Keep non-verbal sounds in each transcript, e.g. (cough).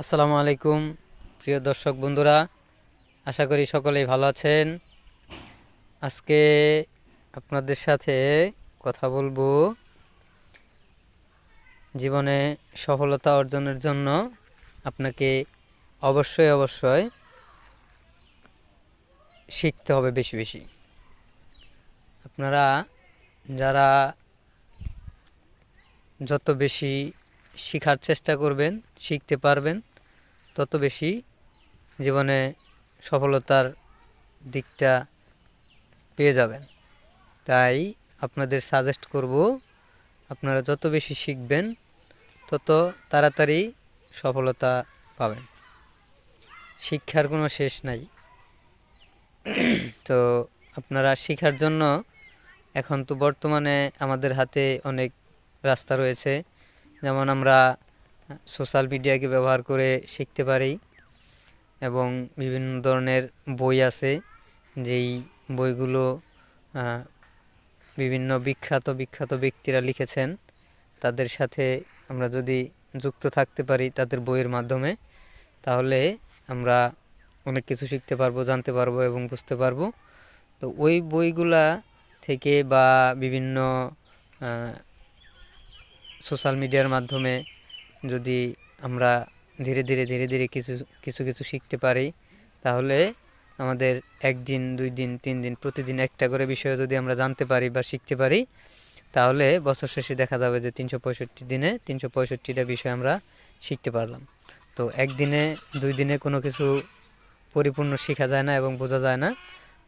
আসসালামু আলাইকুম, প্রিয় দর্শক বন্ধুরা, আশা করি সকলেই ভালো আছেন। আজকে আপনাদের সাথে কথা বলব জীবনে সফলতা অর্জনের জন্য। আপনাকে অবশ্যই অবশ্যই শিখতে হবে বেশি বেশি। আপনারা যারা যত বেশি শেখার চেষ্টা করবেন, শিখতে পারবেন তত বেশি জীবনে সফলতার দিকটা পেয়ে যাবেন। তাই আপনাদের সাজেস্ট করব, আপনারা যত বেশি শিখবেন, তত তাড়াতাড়ি সফলতা পাবেন। শিক্ষার কোনো শেষ নাই। তো আপনারা শেখার জন্য এখন তো বর্তমানে আমাদের হাতে অনেক রাস্তা রয়েছে। যেমন আমরা সোশ্যাল মিডিয়াকে ব্যবহার করে শিখতে পারি এবং বিভিন্ন ধরনের বই আছে, যেই বইগুলো বিভিন্ন বিখ্যাত বিখ্যাত ব্যক্তিরা লিখেছেন, তাদের সাথে আমরা যদি যুক্ত থাকতে পারি তাদের বইয়ের মাধ্যমে, তাহলে আমরা অনেক কিছু শিখতে পারব, জানতে পারব এবং বুঝতে পারব। তো ওই বইগুলা থেকে বা বিভিন্ন সোশ্যাল মিডিয়ার মাধ্যমে যদি আমরা ধীরে ধীরে ধীরে ধীরে কিছু কিছু কিছু শিখতে পারি, তাহলে আমাদের একদিন, দুই দিন, তিন দিন, প্রতিদিন একটা করে বিষয় যদি আমরা জানতে পারি বা শিখতে পারি, তাহলে বছর শেষে দেখা যাবে যে তিনশো পঁয়ষট্টি দিনে তিনশো পঁয়ষট্টিটা বিষয় আমরা শিখতে পারলাম। তো একদিনে, দুই দিনে কোনো কিছু পরিপূর্ণ শেখা যায় না এবং বোঝা যায় না।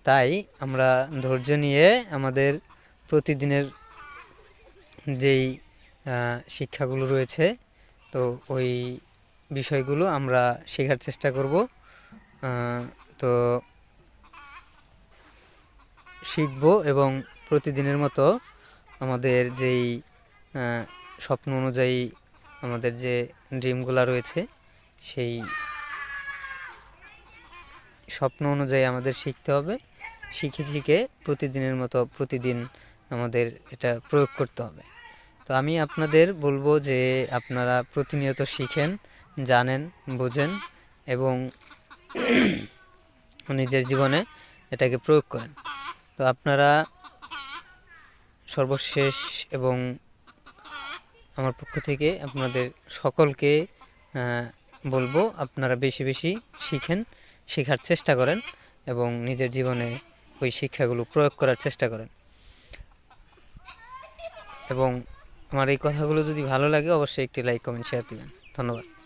তাই আমরা ধৈর্য নিয়ে আমাদের প্রতিদিনের যেই শিক্ষাগুলো রয়েছে তো ওই বিষয়গুলো আমরা শেখার চেষ্টা করব। তো শিখব এবং প্রতিদিনের মতো আমাদের যেই স্বপ্ন অনুযায়ী আমাদের যে ড্রিমগুলো রয়েছে, সেই স্বপ্ন অনুযায়ী আমাদের শিখতে হবে। শিখে শিখে প্রতিদিনের মতো প্রতিদিন আমাদের এটা প্রয়োগ করতে হবে। তো আমি আপনাদের বলব যে আপনারা প্রতিনিয়ত শিখেন, জানেন, বোঝেন এবং (clears throat) নিজের জীবনে এটাকে প্রয়োগ করেন। তো আপনারা সর্বশেষ এবং আমার পক্ষ থেকে আপনাদের সকলকে বলব আপনারা বেশি বেশি শিখেন, শেখার চেষ্টা করেন এবং নিজের জীবনে ওই শিক্ষাগুলো প্রয়োগ করার চেষ্টা করেন। এবং আমার এই কথাগুলো যদি ভালো লাগে অবশ্যই একটি লাইক কমেন্ট শেয়ার দিবেন। ধন্যবাদ।